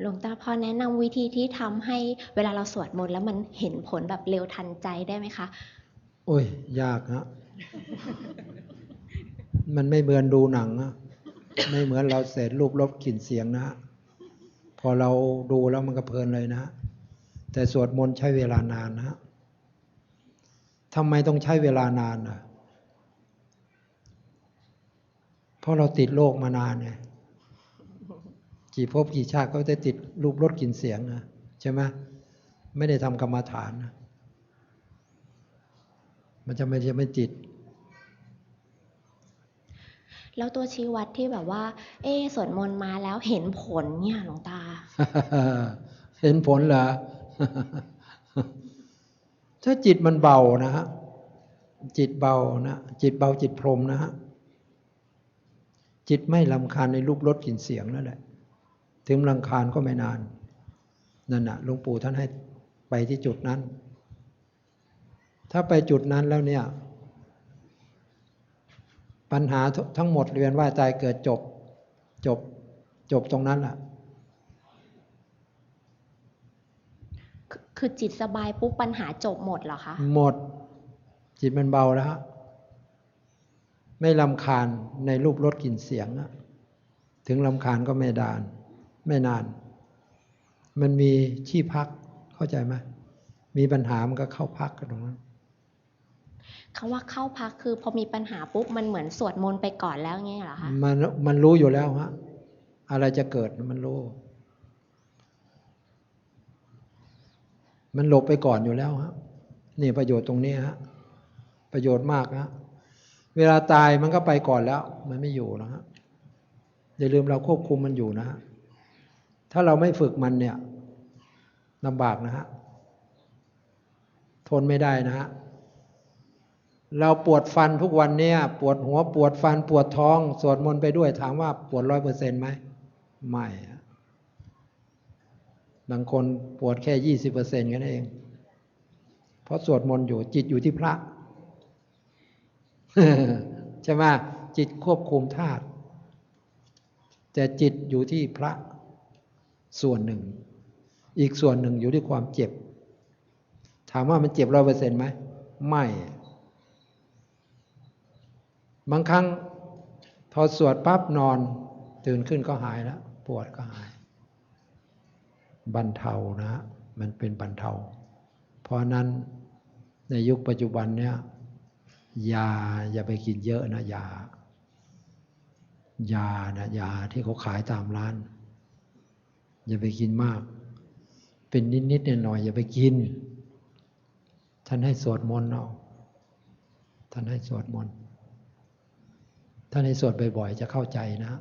หลวงตาพอแนะนำวิธีที่ทำให้เวลาเราสวดมนต์แล้วมันเห็นผลแบบเร็วทันใจได้ไหมคะโอ้ย ยากฮะมันไม่เหมือนดูหนังอะไม่เหมือนเราเสร็จรูปรสกลิ่นเสียงนะ พอเราดูแล้วมันก็เพลินเลยนะ แต่สวดมนต์ใช้เวลานานนะทำไมต้องใช้เวลานานอะ เพราะเราติดโลกมานานไง กี่ภพกี่ชาติก็จะติดรูปรสกลิ่นเสียงนะใช่ไหมไม่ได้ทำกรรมฐานนะมันจะไม่จะไม่ติดแล้วตัวชี้วัดที่แบบว่า เอ๊ะสวดมนต์มาแล้วเห็นผลเนี่ยหลวงตา เห็นผลเหรอถ้าจิตมันเบานะฮะจิตเบานะจิตเบาจิตพรหมนะฮะจิตไม่ลำคาญในรูปรสกลิ่นเสียงนั่นแหละ ถึงลำคาญก็ไม่นาน นั่นนะหลวงปู่ท่านให้ไปที่จุดนั้น ถ้าไปจุดนั้นแล้วเนี่ย ปัญหาทั้งหมดเรียนว่าใจเกิดจบ จบ จบตรงนั้นแหละคือคือจิตสบายปุ๊บปัญหาจบหมดเหรอคะ หมด จิตมันเบาแล้วฮะไม่ลำคาญในรูปรสกลิ่นเสียงอะถึงลำคาญก็ไม่ดาน ไม่นาน มันมีที่พักเข้าใจไหมมีปัญหามันก็เข้าพักกันตรงนั้นคำว่าเข้าพักคือพอมีปัญหาปุ๊บมันเหมือนสวดมนต์ไปก่อนแล้วเงี้ยเหรอคะมันมันรู้อยู่แล้วฮะอะไรจะเกิดมันรู้ มันหลบไปก่อนอยู่แล้วฮะนี่ประโยชน์ตรงนี้ฮะประโยชน์มากฮะเวลาตายมันก็ไปก่อนแล้ว มันไม่อยู่นะฮะอย่าลืมเราควบคุมมันอยู่นะฮะ ถ้าเราไม่ฝึกมันเนี่ยลำบากนะฮะ ทนไม่ได้นะฮะ เราปวดฟันทุกวันเนี่ย ปวดหัวปวดฟันปวดท้องสวดมนต์ไปด้วยถามว่าปวดร้อยเปอร์เซ็นต์ไหมไม่บางคนปวดแค่ยี่สิบเปอร์เซ็นต์กันเอง เพราะสวดมนต์อยู่จิตอยู่ที่พระ ใช่ไหมจิตควบคุมธาตุแต่จิตอยู่ที่พระ ส่วนหนึ่ง อีกส่วนหนึ่งอยู่ที่ความเจ็บ ถามว่ามันเจ็บร้อยเปอร์เซ็นต์ไหมไม่ บางครั้งพอสวดปั๊บนอน ตื่นขึ้นก็หายแล้ว ปวดก็หาย บรรเทานะ มันเป็นบรรเทา เพราะนั้นในยุคปัจจุบันเนี่ยยาอย่าไปกินเยอะนะยายานะยาที่เขาขายตามร้าน อย่าไปกินมาก เป็นนิดๆหน่อยๆอย่าไปกิน ท่านให้สวดมนต์เอาท่านให้สวดมนต์ท่านให้สวดบ่อยๆจะเข้าใจนะ